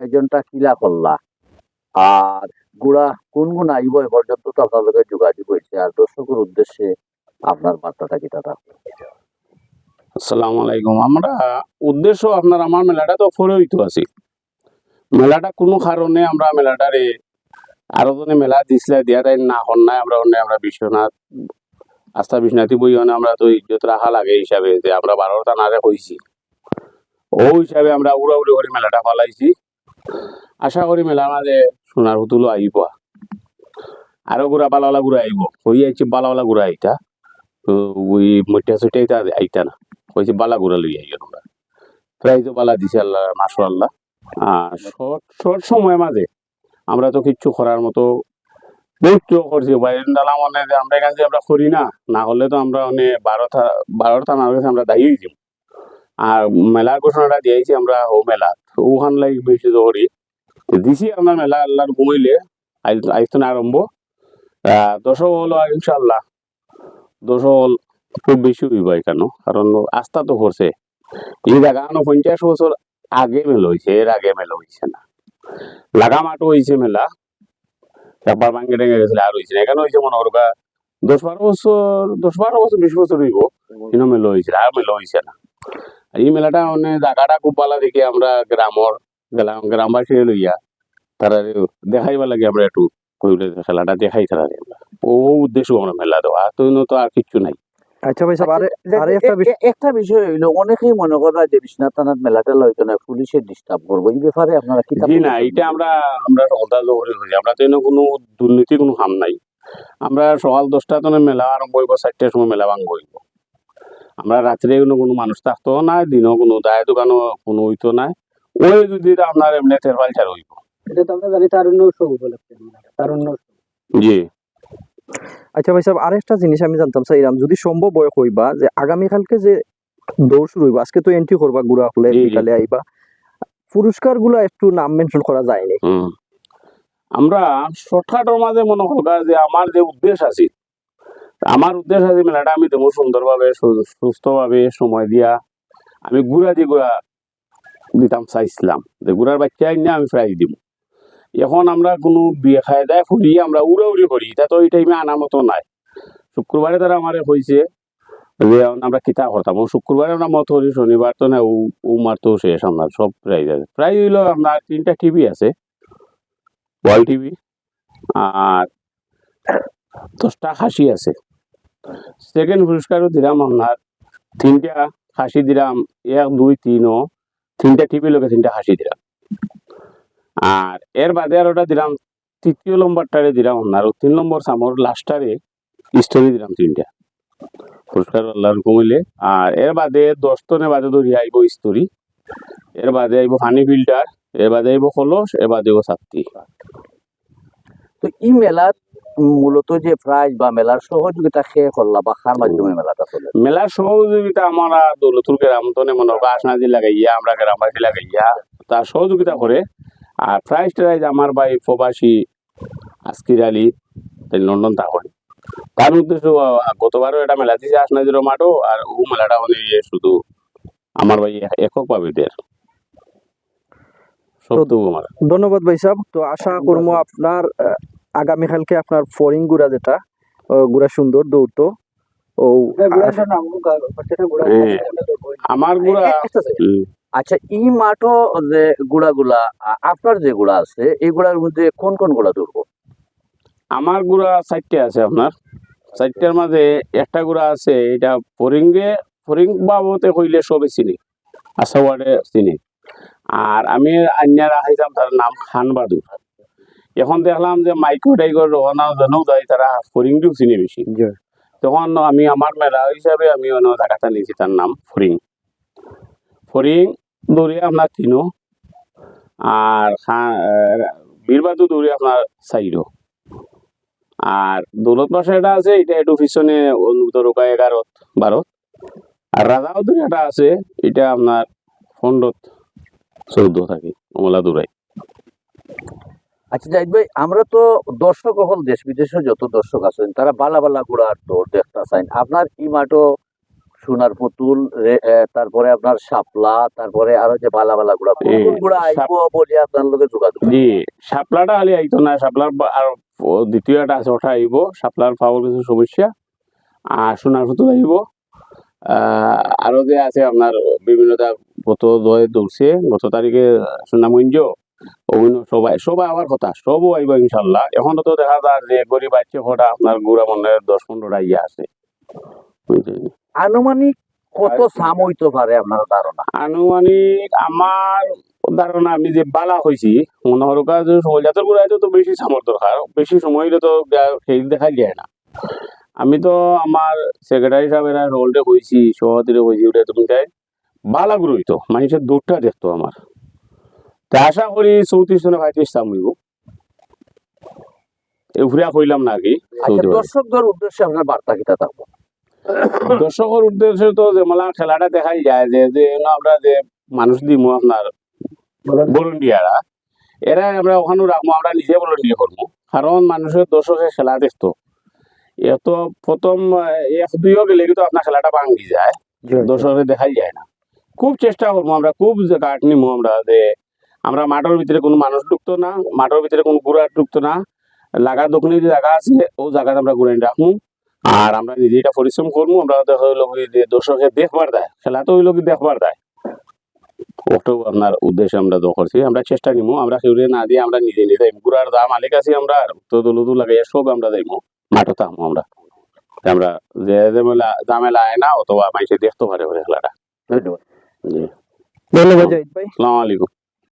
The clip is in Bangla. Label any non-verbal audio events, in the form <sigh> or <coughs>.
আয়োজনটা কিলা করলা। আর গুড়া কোন গুণ আইব পর্যন্ত তো আপনাদের যোগাযোগ হয়েছে। আর দর্শকের উদ্দেশ্যে আপনার বার্তাটা কি, দাদা? আসসালামু আলাইকুম। আমরা, উদ্দেশ্য আপনার, আমার মেলাটা তো ফরে হইতো আছি। মেলাটা কোনো কারণে আমরা মেলাটারে আরও জনে মেলা দিছিলে, দিয়া তাই না হন নাই। আমরা অন্য আমরা বিশ্বনাথ, আস্থা বিশ্বনাথী বই অনে আমরা তো ইজ্জত রাখা লাগে হিসাবে যে আমরা বারোটা নারে কইছি ও হিসাবে আমরা উড়াউড়ি করে মেলাটা পালাইছি। আশা করি মেলার মাঝে সোনার হুতুলো আইব আরও গুড়া বালাওয়ালা গুড়া আইব হই আইছি বালাওয়ালা গুড়া আইতা তো ওই মইটা সুইটা আইতা আইতা না। কইছে বালা গুড়া লই আইও তোমরা। তো বালা দিছে আল্লাহ মাসু আল্লাহ। আর শর্ট শর্ট সময় মাঝে আমরা তো কিচ্ছু করার মতো বহুত করছি। বাইরের ডালা মনে আমরা এখান থেকে আমরা করি না। না হলে তো আমরা মানে বারো থা, বারো থানার আমরা দায়ী হয়েছি আর মেলার ঘোষণাটা দিয়েছি আমরা ও মেলা। ওখান লাগি বেশি তো দিছি আমরা মেলা আল্লাহর ঘুমাইলে আইস্তন আরম্ভ। দশক হলো ইনশাল্লাহ দশক খুব বেশি হইব এখানে, কারণ আস্থা তো করছে। এই জায়গানো পঞ্চাশ বছর আগে মেলা হয়েছে এর আগে মেলা হয়েছে না। লাগামাটো হয়েছে মেলা। একবার ভাঙ্গে টেঙ্গে গেছিল, আর হয়েছে না। এখানে হয়েছে মনে করবা দশ বারো বছর, দশ বারো বছর, বিশ বছর হইব কিন্তু মেলা হয়েছে আর মেলা হয়েছে না। এই মেলাটা মানে জায়গাটা খুব ভালো দেখে আমরা গ্রামর গেলাম গ্রামবাসী লইয়া। তারা দেখাইবা লাগে আমরা একটু কইলে খেলাটা দেখাই তারা ও উদ্দেশ্য আমরা মেলা দেওয়া আর তো তো আর কিচ্ছু নাই। আচ্ছা ভাই সাহেব আরে যে- আরে এ- একটা বিষয়- একটা বিষয় হইল অনেকেই মনে করে যে বিশ্বনাথ থানার মেলাটা হইতো না পুলিশের ডিস্টার্ব করব। এই ব্যাপারে আপনারা কি জি না এটা আমরা আমরা সকাল করে হই আমরা তো এনে কোনো দুর্নীতি কোনো হাম নাই। আমরা সকাল দশটা তো মেলা আরম্ভ হইব চারটার সময় মেলা ভাঙব হইব। আমরা রাত্রে কোনো কোনো মানুষ থাকতো না দিনও কোনো দায় দোকানও কোনো হইতো না ওই যদি আপনার এমনি তেরপাল ছাড় হইব। এটা তো আমরা জানি তারুণ্য উৎসব উপলক্ষে তারুণ্য জি। আচ্ছা ভাই সাহেব আরেকটা জিনিস আমি জানতাম চাইলাম যদি সম্ভব হয় কইবা যে আগামীকালকে যে দৌড় শুরু হইবা আজকে তো এন্ট্রি করবা গুড়া হলে। বিকালে আইবা পুরস্কারগুলা একটু নাম মেনশন করা যায়নি হুম। আমরা শর্টকাটের মাঝে মনে করবা যে আমার যে উদ্দেশ্য আছে আমার উদ্দেশ্য আছে মেলাটা আমি দেবো সুন্দরভাবে সুস্থভাবে সময় দিয়া, আমি গুড়া দিয়ে গুড়া দিতাম, চাইছিলাম। যে গুড়ার বাচ্চা আইনে আমি প্রাইজ দিব এখন আমরা কোনো বিয়ে খাই দায় করি আমরা উড়াউড়ি করি তা তো এই টাইমে আনার মতো নাই। শুক্রবারে তারা আমার কইছে যে আমরা কিতা করতাম শুক্রবারে আমরা মত করি, শনিবার তো না, ও মার তো শেষ, আমার সব প্রাইজ আছে। প্রাইজ হইল আপনার তিনটা টিভি আছে, ওয়াল টিভি আর দশটা খাসি আছে। সেকেন্ড পুরস্কারও দিলাম আপনার। তিনটা খাসি দিলাম, এক, দুই তিন ও তিনটা টিপি লোকে তিনটা খাসি দিলাম। আর এর বাদে আর ওটা দিলাম, তৃতীয় নম্বরটারে দিলাম আপনার। তিন নম্বর সামর লাস্টারে স্টোরি দিলাম তিনটা। পুরস্কার আল্লাহর কমিলে আর এর বাদে দশ টনে বাদে ধরি আইব স্টোরি। এর বাদে আইব পানি ফিল্টার এর বাদে আইব কলস এর বাদে আইব ছাত্রী তো এই মেলার মূলত যে প্রাইজ বা মেলার সহযোগিতা খেয়ে করলা বা খার মাধ্যমে মেলাটা চলে মেলার সহযোগিতা আমরা দৌলতুর গ্রাম তো মনে করো আসনাদি লাগাইয়া আমরা গ্রামবাসী লাগাইয়া তার সহযোগিতা করে। আর প্রাইজ ট্রাইজ আমার ভাই প্রবাসী আজকির আলী লন্ডন থাকেন তার উদ্দেশ্য গতবারও এটা মেলা দিয়েছে আসনাদির মাঠও আর ও মেলাটা মানে ইয়ে শুধু আমার ভাই একক পাবে দের ধন্যবাদ ভাই সাহেব। তো আশা করব আপনার আগামীকালকে আপনার ফরিং গুড়া যেটা গুড়া সুন্দর দৌড়তো। ও। আমার গুড়া আচ্ছা এই মাঠও যে গুড়াগুলা আপনার যে গুড়া আছে এই গুড়ার মধ্যে কোন কোন গুড়া ধরবো আমার গুড়া চারটে আছে আপনার। চারটার মাঝে একটা গুড়া আছে এটা ফরিঙ্গে ফরিং বাবতে কইলে সবে চিনি আসাওয়ার্ডে চিনি। আর আমি আন্যার আহাইতাম তার নাম খান বাদুর এখন দেখলাম যে মাইক্রো টাইগর রহনা জনক দেয় তারা ফরিংটিও চিনি বেশি তখন আমি আমার মেলা হিসাবে আমি অন্য জায়গাটা নিয়েছি তার নাম ফরিং ফরিং দৌড়ে আপনার তিনো আর বীরবাদু দৌড়ে আপনার সাইডো আর দৌলত পাশে এটা আছে এটা একটু পিছনে দরকা এগারোত বারোত আর রাজাউদ্দিন এটা আছে এটা আপনার ফন্ডত চৌদ্দ থাকে অমলা দূরাই আচ্ছা জাহিদ ভাই আমরা তো দর্শক হল দেশ বিদেশে যত দর্শক আছেন তারা বালা বালা গুড়ার দৌড় দেখতে চান আপনার মাঠও সোনার পুতুল তারপরে আপনার শাপলা তারপরে আরও যে বালা বালা গুড়া গুড়া আইব বলে আপনার লগে যোগাযোগ? জি শাপলাটা খালি আইতো না শাপলার বা- আর ও দ্বিতীয় একটা আছে ওটা আইব। শাপলার পাওয়ার কিছু সমস্যা। আর সোনার পুতুল আইব। আহ, আরও যে আছে আপনার বিভিন্নটা গত দয় দৌড়ছে গত তারিখে সোনামঞ্জ সবাই সবাই আমার কথা সবও আইব ইনশাল্লাহ। এখন তো দেখা যায় যে গরিব আছে কটা আপনার গুড়া মনে দশ পনেরোটা ইয়ে আছে। আনুমানিক কত সাম হইতে পারে আপনার ধারণা? আনুমানিক আমার ধারণা আমি যে বালা হয়েছি মনে হলো গুড়াই তো বেশি সামর দরকার বেশি সময় হলে তো সেই দেখা যায় না। আমি তো আমার সেক্রেটারি সাহেবের রোলটা হয়েছি সভাপতিরে হয়েছি ওটা তুমি তাই বালা গুড়ো হইতো মানুষের দৌড়টা দেখতো আমার। তা আশা করি চৌত্রিশ জনে পঁয়ত্রিশ দাম হইব এগুলা কইলাম না কি? ভাই। দর্শকদের উদ্দেশ্যে আপনার বার্তা কিটা থাকব <coughs> দর্শকের উদ্দেশ্যে তো যে মেলা খেলাটা দেখাই যায় যে যে আমরা যে মানুষ দিমু আপনার এরা আমরা ওখানে রাখব আমরা নিজে ভলেন্টিয়ার করব কারণ মানুষের দর্শকের খেলা দেখতো। এত প্রথম এক দুইও গেলে কিন্তু আপনার খেলাটা ভাঙি যায়। দর্শকের দেখাই যায় না। খুব চেষ্টা করব আমরা খুব কাট নিমু আমরা যে আমরা মাঠের ভিতরে কোনো মানুষ ঢুকতো না মাঠের ভিতরে কোনো ঘোড়া ঢুকতো না। লাগা দক্ষিণে যে জায়গা আছে ও জায়গাতে আমরা ঘুরে রাখব। আর আমরা নিজে এটা পরিশ্রম করব আমরা হইল দর্শকের দেখবার দেয় খেলা তো হইল কি দেখবার দেয়। ওটাও আপনার উদ্দেশ্যে আমরা তো করছি আমরা চেষ্টা নিবো আমরা কেউ না দিয়ে আমরা নিজে নিজে যাইবো ঘুরার দাম মালিক আছি আমরা তো দলুদু লাগাইয়া সব আমরা যাইবো মাঠে থাকব আমরা। আমরা যে ঝামেলা ঝামেলা আয় না অথবা মানুষে দেখতে পারে খেলাটা। ধন্যবাদ। জি। ধন্যবাদ ভাই। আসসালামু আলাইকুম।